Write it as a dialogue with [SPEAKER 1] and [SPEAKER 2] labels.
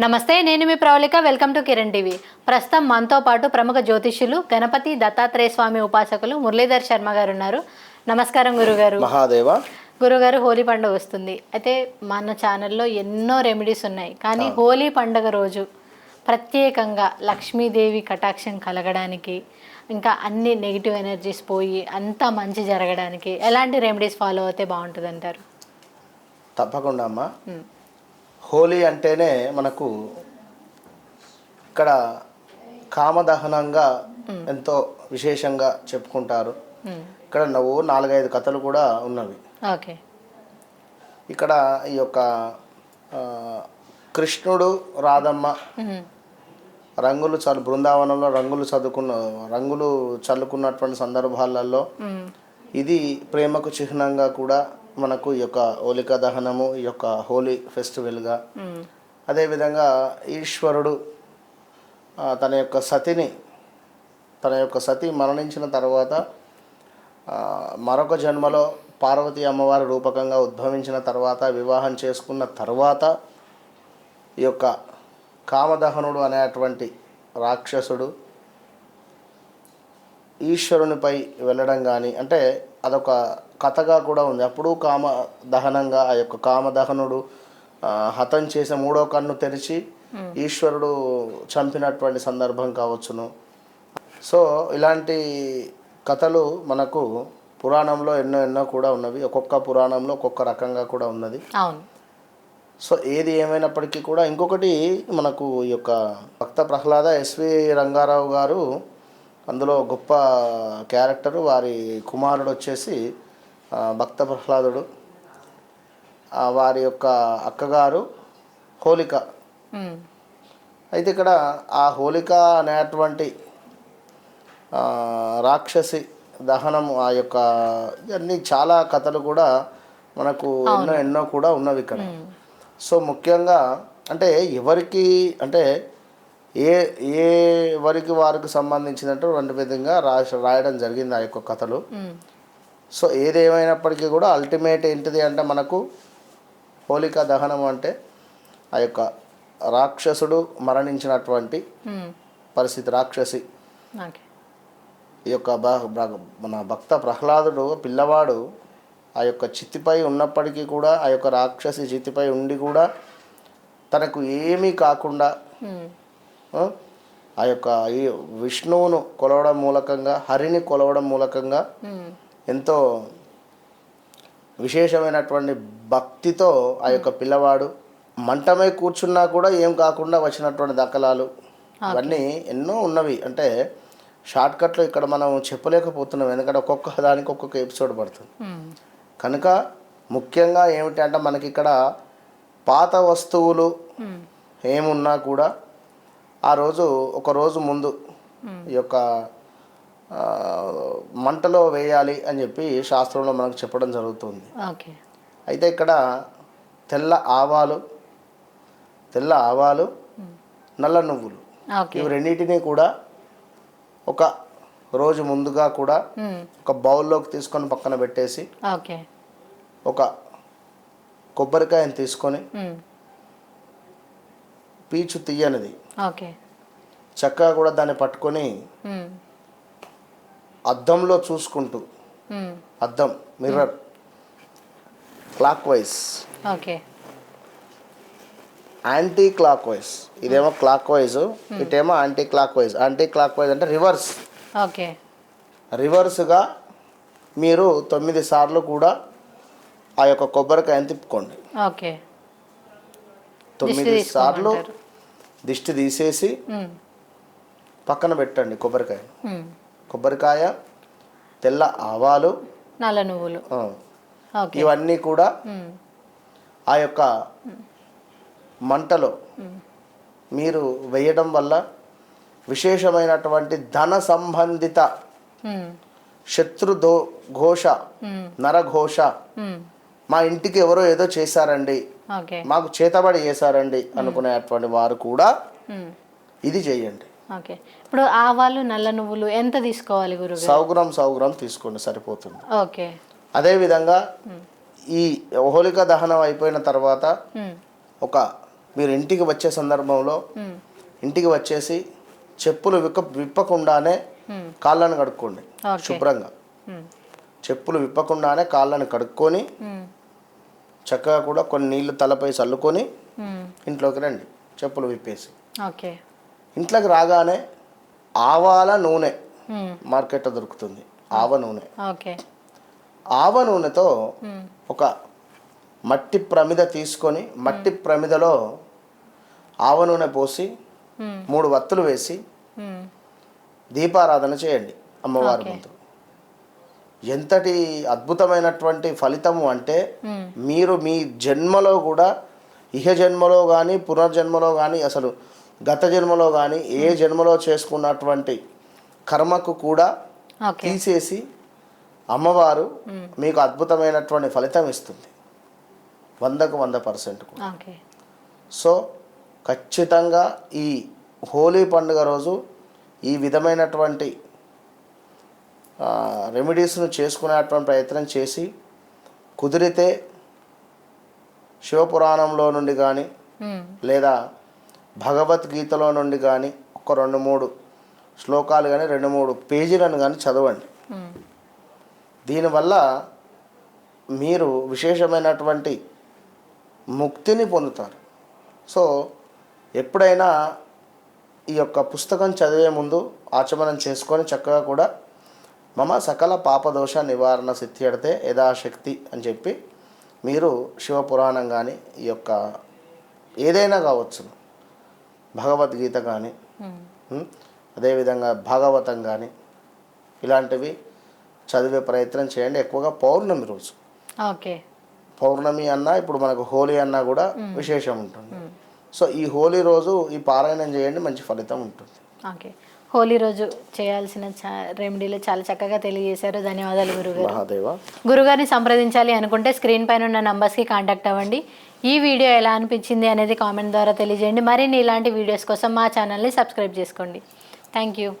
[SPEAKER 1] నమస్తే నేను మీ Pravalika. Welcome to Kiran TV. ప్రస్తుతం మనతో పాటు ప్రముఖ జ్యోతిష్యులు గణపతి దత్తాత్రేయ స్వామి ఉపాసకులు మురళీధర్ శర్మ గారు ఉన్నారు నమస్కారం గురుగారు.
[SPEAKER 2] మహాదేవ.
[SPEAKER 1] గురుగారు హోలీ పండుగ వస్తుంది. అయితే మన ఛానల్లో ఎన్నో రెమెడీస్ ఉన్నాయి. కానీ హోలీ పండుగ రోజు ప్రత్యేకంగా లక్ష్మీదేవి కటాక్షం కలగడానికి ఇంకా అన్ని నెగిటివ్ ఎనర్జీస్ పోయి అంతా మంచి జరగడానికి ఎలాంటి రెమెడీస్ ఫాలో అయితే బాగుంటుంది అంటారు
[SPEAKER 2] తప్పకుండా అమ్మా. హోలీ అంటేనే మనకు ఇక్కడ కామదహనంగా ఎంతో విశేషంగా చెప్పుకుంటారు. ఇక్కడ నువ్వు నాలుగైదు కథలు కూడా ఉన్నవి.
[SPEAKER 1] ఓకే.
[SPEAKER 2] ఇక్కడ ఈ యొక్క కృష్ణుడు రాధమ్మ రంగులు చల్లు బృందావనంలో రంగులు చదువుకున్న రంగులు చల్లుకున్నటువంటి సందర్భాలలో ఇది ప్రేమకు చిహ్నంగా కూడా మనకు ఈ యొక్క హోలికా దహనము ఈ యొక్క హోలీ ఫెస్టివల్గా అదేవిధంగా ఈశ్వరుడు తన యొక్క సతిని తన యొక్క సతి మరణించిన తర్వాత మరొక జన్మలో పార్వతీ అమ్మవారి రూపకంగా ఉద్భవించిన తర్వాత వివాహం చేసుకున్న తర్వాత ఈ యొక్క కామదహనుడు అనేటువంటి రాక్షసుడు ఈశ్వరునిపై వెళ్ళడం కానీ అంటే అదొక కథగా కూడా ఉంది. అప్పుడు కామ దహనంగా ఆ యొక్క కామదహనుడు హతం చేసే మూడో కన్ను తెరిచి ఈశ్వరుడు చంపినటువంటి సందర్భం కావచ్చును. సో ఇలాంటి కథలు మనకు పురాణంలో ఎన్నో ఎన్నో కూడా ఉన్నవి. ఒక్కొక్క పురాణంలో ఒక్కొక్క రకంగా కూడా ఉన్నది.
[SPEAKER 1] అవును.
[SPEAKER 2] సో ఏది ఏమైనప్పటికీ కూడా ఇంకొకటి మనకు ఈ యొక్క భక్త ప్రహ్లాద ఎస్వి రంగారావు గారు అందులో గొప్ప క్యారెక్టరు వారి కుమారుడు వచ్చేసి భక్త ప్రహ్లాదుడు వారి యొక్క అక్కగారు హోలిక. అయితే ఇక్కడ ఆ హోలిక అనేటువంటి రాక్షసి దహనం ఆ యొక్క ఇవన్నీ చాలా కథలు కూడా మనకు ఎన్నో ఎన్నో కూడా ఉన్నవి ఇక్కడ. సో ముఖ్యంగా అంటే ఎవరికి అంటే ఏ ఏ ఎవరికి వారికి సంబంధించినట్టు రెండు విధంగా రాసి రాయడం జరిగింది ఆ యొక్క కథలు. సో ఏదేమైనప్పటికీ కూడా అల్టిమేట్ ఏంటిది అంటే మనకు హోలికా దహనం అంటే ఆ యొక్క రాక్షసుడు మరణించినటువంటి. పరిస్థితి రాక్షసి ఈ యొక్క మన భక్త ప్రహ్లాదుడు పిల్లవాడు ఆ యొక్క చిత్తిపై ఉన్నప్పటికీ కూడా ఆ యొక్క రాక్షసి చిత్తిపై ఉండి కూడా తనకు ఏమీ కాకుండా. ఆ, యొక్క ఈ విష్ణువును కొలవడం మూలకంగా హరిని కొలవడం మూలకంగా. ఎంతో విశేషమైనటువంటి భక్తితో ఆ యొక్క పిల్లవాడు మంటమై కూర్చున్నా కూడా ఏం కాకుండా వచ్చినటువంటి దక్కలాలు ఇవన్నీ ఎన్నో ఉన్నవి అంటే షార్ట్కట్లో ఇక్కడ మనం చెప్పలేకపోతున్నాం ఎందుకంటే ఒక్కొక్క దానికి ఒక్కొక్క ఎపిసోడ్ పడుతుంది. కనుక ముఖ్యంగా ఏమిటి అంటే మనకి ఇక్కడ పాత వస్తువులు. ఏమున్నా కూడా ఆ రోజు ఒక రోజు ముందు ఈ యొక్క మంటలో వేయాలి అని చెప్పి శాస్త్రంలో మనకు చెప్పడం జరుగుతుంది. అయితే ఇక్కడ తెల్ల ఆవాలు తెల్ల ఆవాలు నల్ల నువ్వులు ఇవి రెండింటినీ కూడా ఒక రోజు ముందుగా కూడా. ఒక బౌల్లోకి తీసుకొని పక్కన పెట్టేసి
[SPEAKER 1] ఓకే.
[SPEAKER 2] ఒక కొబ్బరికాయని తీసుకొని. పీచు తీయనిది చక్కగా కూడా దాన్ని పట్టుకొని. అద్దంలో చూసుకుంటూ. అద్దం mirror clockwise
[SPEAKER 1] okay.
[SPEAKER 2] Anticlockwise ఇదేమో క్లాక్ వైజ్ ఇటేమో anticlockwise anticlockwise అంటే రివర్స్
[SPEAKER 1] ఓకే.
[SPEAKER 2] రివర్స్గా మీరు తొమ్మిది సార్లు కూడా ఆ యొక్క కొబ్బరికాయని తిప్పుకోండి.
[SPEAKER 1] ఓకే.
[SPEAKER 2] తొమ్మిది సార్లు. దిష్టి తీసేసి. పక్కన పెట్టండి కొబ్బరికాయ. కొబ్బరికాయ తెల్ల ఆవాలు
[SPEAKER 1] నల్ల నువ్వులు
[SPEAKER 2] ఇవన్నీ కూడా. ఆ యొక్క మంటలో మీరు వేయడం వల్ల విశేషమైనటువంటి ధన సంబంధిత. శత్రు దో ఘోష. నరఘోష. మా ఇంటికి ఎవరో ఏదో చేశారండి మాకు చేతబడి చేశారండి అనుకునేటువంటి వారు కూడా. ఇది చేయండి.
[SPEAKER 1] ఓకే. ఇప్పుడు ఆవాలు నల్ల నువ్వులు ఎంత తీసుకోవాలి గురుగారు?
[SPEAKER 2] సౌగ్రాం సౌగ్రాం తీసుకోండి సరిపోతుంది.
[SPEAKER 1] ఓకే.
[SPEAKER 2] అదేవిధంగా ఈ హోలిక దహనం అయిపోయిన తర్వాత. ఒక మీరు ఇంటికి వచ్చే సందర్భంలో ఇంటికి వచ్చేసి చెప్పులు విక్క విప్పకుండానే కాళ్ళను కడుక్కోండి. శుభ్రంగా. చెప్పులు విప్పకుండానే కాళ్ళని కడుక్కొని చక్కగా కూడా కొన్ని నీళ్ళు తలపై చల్లుకొని ఇంట్లోకి రండి. చెప్పులు విప్పేసి.
[SPEAKER 1] ఓకే.
[SPEAKER 2] ఇంట్లోకి రాగానే ఆవాల నూనె మార్కెట్లో దొరుకుతుంది. ఆవ నూనె.
[SPEAKER 1] ఓకే.
[SPEAKER 2] ఆవ నూనెతో ఒక మట్టి ప్రమిద తీసుకొని మట్టి ప్రమిదలో ఆవ నూనె పోసి మూడు వత్తులు వేసి దీపారాధన చేయండి అమ్మవారి. ముందు. ఎంతటి అద్భుతమైనటువంటి ఫలితము అంటే మీరు మీ జన్మలో కూడా ఇహ జన్మలో కానీ పునర్జన్మలో కానీ అసలు గత జన్మలో కానీ ఏ జన్మలో చేసుకున్నటువంటి కర్మకు కూడా తీసేసి అమ్మవారు మీకు అద్భుతమైనటువంటి ఫలితం ఇస్తుంది. వందకు వంద పర్సెంట్ సో ఖచ్చితంగా ఈ హోలీ పండుగ రోజు ఈ విధమైనటువంటి రెమెడీస్ను చేసుకునేటువంటి ప్రయత్నం చేసి కుదిరితే శివపురాణంలో నుండి కానీ లేదా భగవద్గీతలో నుండి కానీ ఒక రెండు మూడు శ్లోకాలు కానీ రెండు మూడు పేజీలను కానీ చదవండి. దీనివల్ల మీరు విశేషమైనటువంటి ముక్తిని పొందుతారు. సో ఎప్పుడైనా ఈ యొక్క పుస్తకం చదివే ముందు ఆచమనం చేసుకొని చక్కగా కూడా మమ సకల పాపదోష నివారణ సిద్ధ్యడితే యథాశక్తి అని చెప్పి మీరు శివపురాణం కానీ ఈ యొక్క ఏదైనా కావచ్చు. భగవద్గీత కానీ ఉం? అదేవిధంగా భాగవతం కానీ ఇలాంటివి చదివే ప్రయత్నం చేయండి. ఎక్కువగా పౌర్ణమి రోజు.
[SPEAKER 1] ఓకే.
[SPEAKER 2] పౌర్ణమి అన్నా ఇప్పుడు మనకు హోలీ అన్నా కూడా విశేషం ఉంటుంది. సో ఈ హోలీ రోజు ఈ పారాయణం చేయండి మంచి ఫలితం ఉంటుంది.
[SPEAKER 1] ఓకే. హోలీ రోజు చేయాల్సిన చా- రెమెడీలు చాలా చక్కగా తెలియజేశారు. ధన్యవాదాలు గురుగారు. గురుగారిని సంప్రదించాలి అనుకుంటే స్క్రీన్ పైన ఉన్న నంబర్స్కి కాంటాక్ట్ అవ్వండి. ఈ వీడియో ఎలా అనిపించింది అనేది కామెంట్ ద్వారా తెలియజేయండి. మరిన్ని ఇలాంటి వీడియోస్ కోసం మా ఛానల్ని సబ్స్క్రైబ్ చేసుకోండి. Thank you.